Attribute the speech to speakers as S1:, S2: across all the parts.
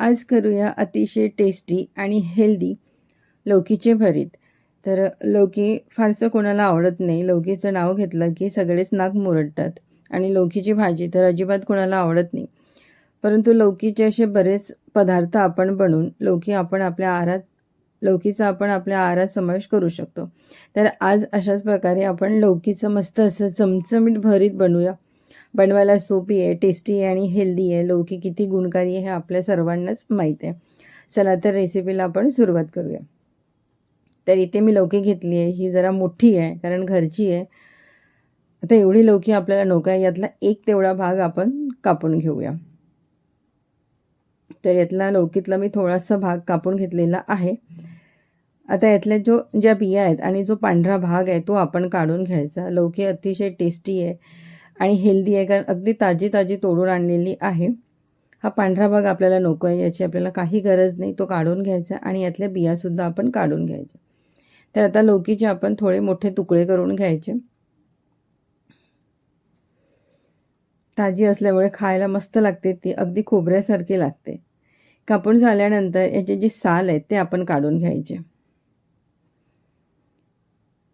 S1: आज करूया अतिशय टेस्टी आणि हेल्दी लौकीचे भरीत. तर लौकी फारसं कोणाला आवडत नाही. लौकीचं नाव घेतलं की सगळेच नाक मुरडतात आणि लौकीची भाजी तर अजिबात कोणाला आवडत नाही. परंतु लौकीचे असे बरेच पदार्थ आपण बनवून लौकी आपण आपल्या आहारात लौकीचा आपण आपल्या आहारात समावेश करू शकतो. तर आज अशाच प्रकारे आपण लौकीचं मस्त असं चमचमीत भरीत बनवूया. बनवायला सोपी आहे टेस्टी आहे आणि हेल्दी आहे. लौकी किती गुणकारी आहे हे आपल्या सर्वांनाच माहीत आहे. चला तर रेसिपीला आपण सुरुवात करूया. तर इथे मी लौकी घेतली आहे. ही जरा मोठी आहे कारण घरची आहे. आता एवढी लौकी आपल्याला नको आहे. यातला एक तेवढा भाग आपण कापून घेऊया. तर यातला लौकीतला मी थोडासा भाग कापून घेतलेला आहे. आता यातल्या जो ज्या बिया आहेत आणि जो पांढरा भाग आहे तो आपण काढून घ्यायचा. लौकी अतिशय टेस्टी आहे. आणि हेल्दी आहे कारण अगदी ताजी ताजी तोडून आणलेली आहे. हा पांढरा भाग आपल्याला नको आहे याची आपल्याला काही गरज नाही तो काढून घ्यायचा आणि यातल्या बियासुद्धा आपण काढून घ्यायच्या. तर आता लौकीचे आपण थोडे मोठे तुकडे करून घ्यायचे. ताजी असल्यामुळे खायला मस्त लागते ती अगदी खोबऱ्यासारखी लागते. कापून झाल्यानंतर याचे जे साल आहेत ते आपण काढून घ्यायचे.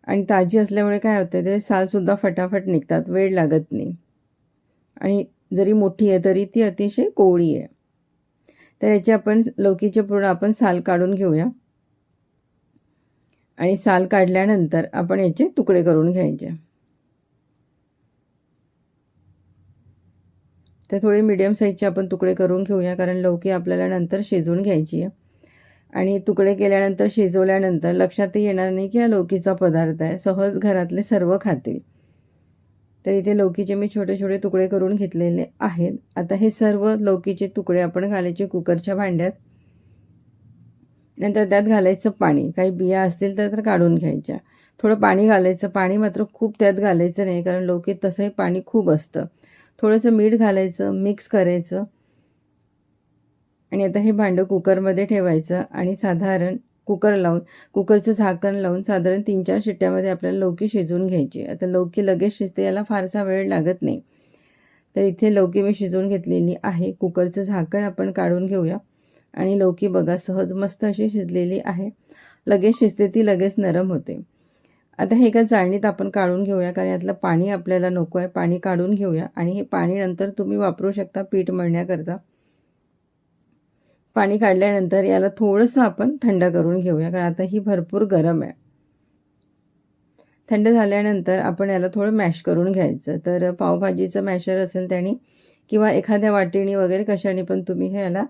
S1: आणि ताजी असल्यामुळे काय होतं ते सालसुद्धा फटाफट निघतात वेळ लागत नाही. आणि जरी मोठी आहे तरी ती अतिशय कोवळी आहे. तर याची आपण लौकीचे पूर्ण आपण साल काढून घेऊया. आणि साल काढल्यानंतर आपण याचे तुकडे करून घ्यायचे. तर थोडे मीडियम साईजचे आपण तुकडे करून घेऊया कारण लौकी आपल्याला नंतर शिजवून घ्यायची आहे. आणि तुकडे केल्यानंतर शिजवल्यानंतर लक्षातही येणार नाही की हा लौकीचा पदार्थ आहे. सहज घरातले सर्व खातील. तर इथे लौकीचे मी छोटे छोटे तुकडे करून घेतलेले आहेत. आता हे सर्व लौकीचे तुकडे आपण घालायचे कुकरच्या भांड्यात. नंतर त्यात घालायचं पाणी. काही बिया असतील तर तर काढून घ्यायच्या. थोडं पाणी घालायचं. पाणी मात्र खूप त्यात घालायचं नाही कारण लौकीत तसंही पाणी खूप असतं. थोडंसं मीठ घालायचं मिक्स करायचं. आणि आता हे भांडं कुकरमध्ये ठेवायचं आणि साधारण कुकर लावून कुकरचं झाकण लावून साधारण तीन चार शिट्ट्यामध्ये आपल्याला लौकी शिजवून घ्यायची. आता लौकी लगेच शिजते याला फारसा वेळ लागत नाही. तर इथे लौकी मी शिजवून घेतलेली आहे. कुकरचं झाकण आपण काढून घेऊया. आणि लौकी बघा सहज मस्त अशी शिजलेली आहे. लगेच शिजते ती लगेच नरम होते. आता हे एका चाळणीत आपण काढून घेऊया कारण यातलं पाणी आपल्याला नको आहे. पाणी काढून घेऊया. आणि हे पाणी नंतर तुम्ही वापरू शकता पीठ मळण्याकरता. पाणी काढल्यानंतर याला थोडंसं आपण थंड करून घेऊया कारण आता ही भरपूर गरम आहे. थंड झाल्यानंतर आपण याला थोडं मॅश करून घ्यायचं. तर पावभाजीचं मॅशर असेल त्याने किंवा एखाद्या वाटीने वगैरे कशाने पण तुम्ही हे याला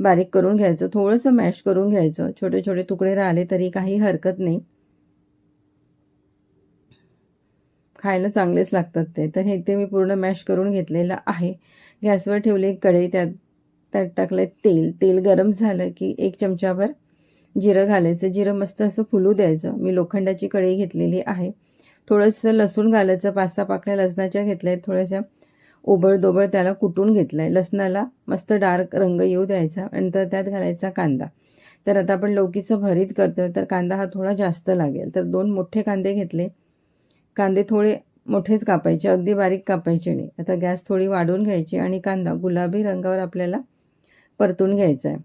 S1: बारीक करून घ्यायचं. थोडंसं मॅश करून घ्यायचं. छोटे छोटे तुकडे राहिले तरी काही हरकत नाही. खायला चांगलेच लागतात ते. तर हे ते मी पूर्ण मॅश करून घेतलेलं आहे. गॅसवर ठेवले कढई त्यात त्यात टाकलं तेल. तेल गरम झालं की एक चमचाभर जिरं घालायचं. जिरं मस्त असं फुलू द्यायचं. मी लोखंडाची कढई घेतलेली आहे. थोडंसं लसूण घालायचं. पाच सहा पाकळ्या लसणाच्या घेतल्या आहेत थोड्याशा ओबळदोबळ त्याला कुटून घेतलं आहे लसणाला मस्त डार्क रंग येऊ द्यायचा. नंतर त्यात घालायचा कांदा. तर आता आपण लौकीचं भरीत करतो तर कांदा हा थोडा जास्त लागेल. तर दोन मोठे कांदे घेतले. कांदे थोडे मोठेच कापायचे. अगदी बारीक कापायचे नाही. आता गॅस थोडी वाढवून घ्यायची. आणि कांदा गुलाबी रंगावर आपल्याला परतून घ्यायचा आहे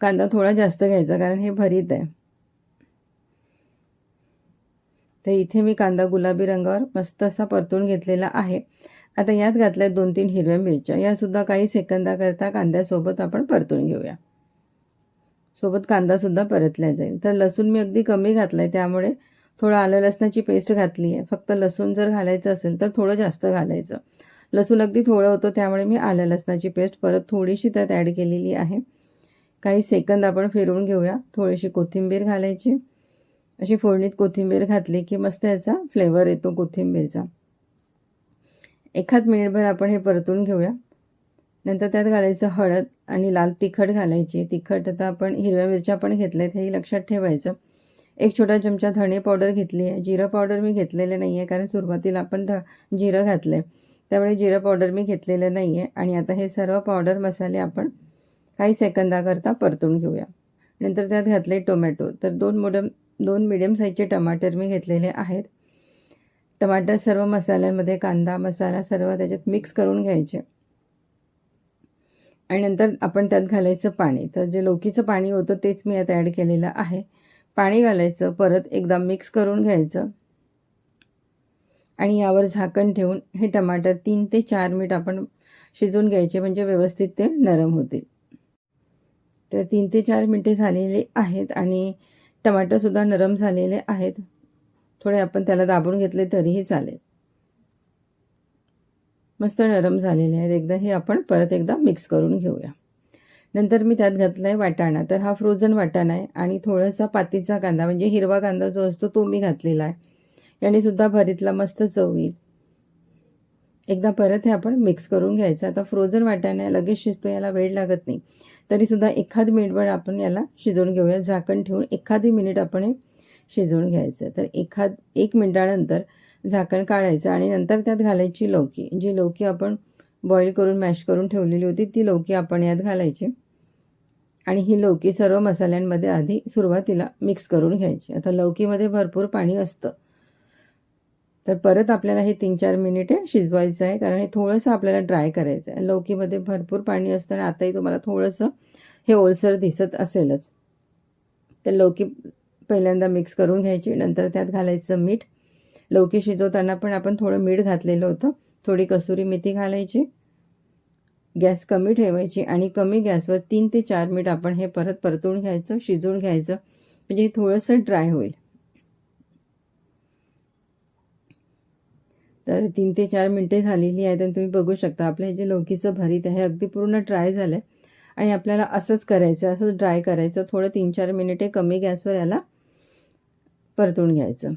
S1: कांदा थोडा जास्त घ्यायचा कारण हे भरीत आहे. तर इथे मी कांदा गुलाबी रंगावर मस्त असा परतून घेतलेला आहे. आता यात घातल्या दोन तीन हिरव्या मिरच्या. यासुद्धा काही सेकंदाकरता कांद्यासोबत आपण परतून घेऊया. सोबत कांदासुद्धा परतल्या जाईल. तर लसूण मी अगदी कमी घातलं आहे त्यामुळे थोडं आलं लसणाची पेस्ट घातली आहे फक्त लसूण जर घालायचं असेल तर थोडं जास्त घालायचं. लसूण अगदी थोडं होतं त्यामुळे मी आलं लसणाची पेस्ट. परत थोडीशी त्यात ॲड केलेली आहे. काही सेकंद आपण फिरवून घेऊया. थोडीशी कोथिंबीर घालायची. अशी फोडणीत कोथिंबीर घातली की मस्त याचा फ्लेवर येतो कोथिंबीरचा. एखाद मिनिटभर आपण हे परतून घेऊया. नंतर त्यात घालायचं हळद आणि लाल तिखट घालायची. तिखट आता आपण हिरव्या मिरच्या पण घेतल्या आहेत हेही लक्षात ठेवायचं. एक छोटा चमचा धणे पावडर घेतली आहे. जिरं पावडर मी घेतलेलं नाही आहे कारण सुरुवातीला आपण ध जिरं घातलं आहे त्यामुळे जिरं पावडर मी घेतलेलं नाही आहे आणि आता हे सर्व पावडर मसाले आपण काही सेकंदाकरता परतून घेऊया. नंतर त्यात घातले टोमॅटो तर दोन मोडम दोन मिडियम साईजचे टमाटर मी घेतलेले आहेत. टमाटर सर्व मसाल्यांमध्ये कांदा मसाला सर्व त्याच्यात मिक्स करून घ्यायचे. आणि नंतर आपण त्यात घालायचं पाणी. तर जे लोकीचं पाणी होतं तेच मी आता ॲड केलेलं आहे. पाणी घालायचं परत एकदा मिक्स करून घ्यायचं. आणि यावर झाकण ठेवून हे टमाटर तीन ते चार मिनिट आपण शिजवून घ्यायचे म्हणजे व्यवस्थित ते नरम होतील. तर तीन ते चार मिनटे झालेले आहेत आणि टमाटरसुद्धा नरम झालेले आहेत. थोडे आपण त्याला दाबून घेतले तरीही चालेल. मस्त नरम झालेले आहेत. एकदा हे आपण परत एकदा मिक्स करून घेऊया. नंतर मी त्यात घातला आहे वाटाणा. तर हा फ्रोझन वाटाणा आहे आणि थोडासा पातीचा कांदा म्हणजे हिरवा कांदा जो असतो तो मी घातलेला आहे. यानेसुद्धा भरीतला मस्त चव येईल. एकदा परत हे आपण मिक्स करून घ्यायचं. आता फ्रोझन वाटाणा लगेच शिजतो याला वेळ लागत नाही. तरीसुद्धा एखाद मिनिटभर आपण याला शिजवून घेऊया. झाकण ठेवून एखादी मिनिट आपण हे शिजवून घ्यायचं. तर एखाद एक मिनिटानंतर झाकण काढायचं आणि नंतर त्यात घालायची लौकी. जी लौकी आपण बॉईल करून मॅश करून ठेवलेली होती ती लौकी आपण यात घालायची. आणि ही लौकी सर्व मसाल्यांमध्ये आधी सुरुवातीला मिक्स करून घ्यायची. आता लौकीमध्ये भरपूर पाणी असतं. तर परत आपल्याला हे तीन चार मिनिटे शिजवायचं आहे कारण हे थोडंसं आपल्याला ड्राय करायचं आहे. लौकीमध्ये भरपूर पाणी असतं आणि आताही तुम्हाला थोडंसं हे ओलसर दिसत असेलच. तर लौकी पहिल्यांदा मिक्स करून घ्यायची नंतर त्यात घालायचं मीठ. लौकी शिजवताना पण आपण थोडं मीठ घातलेलं होतं. थोडी कसुरी मेथी घालायची. गॅस कमी ठेवायची आणि कमी गॅसवर तीन ते चार मिनिट आपण हे परत परतून घ्यायचं शिजवून घ्यायचं. म्हणजे हे थोडंसं ड्राय होईल. तर तीन ते चार मिनटे झालेली आहेत आणि तुम्ही बघू शकता आपलं हे जे लौकीचं भरीत आहे अगदी पूर्ण ड्राय झालं आहे आणि आपल्याला असंच करायचं असंच ड्राय करायचं थोडं तीन चार मिनिटे कमी गॅसवर याला परतून घ्यायचं.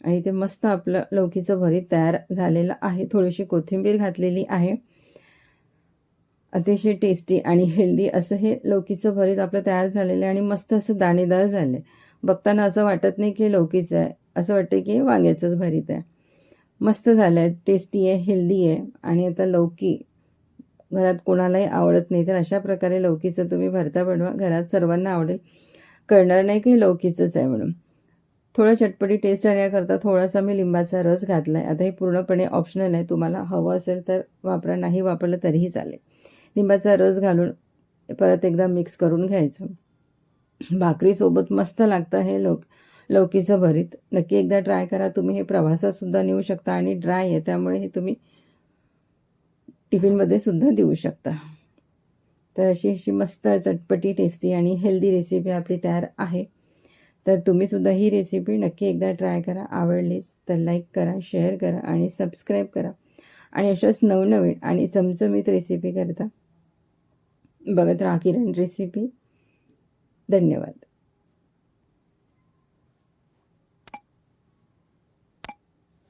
S1: आणि ते मस्त आपलं लौकीचं भरीत तयार झालेलं आहे. थोडीशी कोथिंबीर घातलेली आहे. अतिशय टेस्टी आणि हेल्दी असं हे लौकीचं भरीत आपलं तयार झालेलं आहे आणि मस्त असं दाणेदार झालं आहे बघताना असं वाटत नाही की लौकीचं आहे. असं वाटतं की वांग्याचंच भरीत आहे. मस्त झालं आहे टेस्टी आहे हेल्दी आहे. आणि आता लौकी घरात कोणालाही आवडत नाही तर अशा प्रकारे लौकीचं तुम्ही भरता बनवा. घरात सर्वांना आवडेल. कळणार नाही की लौकीचंच आहे म्हणून. थोडं चटपटी टेस्ट येण्याकरता थोडासा मी लिंबाचा रस घातला आहे आता हे पूर्णपणे ऑप्शनल आहे. तुम्हाला हवं असेल तर वापरा नाही वापरलं तरीही चालेल. लिंबाचा रस घालून परत एकदा मिक्स करून घ्यायचं. भाकरीसोबत मस्त लागतं हे लोक लौकीचं भरीत. नक्की एकदा ट्राय करा. तुम्ही हे प्रवासातसुद्धा नेऊ शकता आणि ड्राय आहे त्यामुळे हे तुम्ही टिफिनमध्ये सुद्धा देऊ शकता. तर अशी अशी मस्त चटपटी टेस्टी आणि हेल्दी रेसिपी आपली तयार आहे. तर तुम्हीसुद्धा ही रेसिपी नक्की एकदा ट्राय करा. आवडलीच तर लाईक करा शेअर करा आणि सबस्क्राईब करा. आणि अशाच नवनवीन आणि चमचमीत रेसिपी करता बघत राहा किरण रेसिपी धन्यवाद.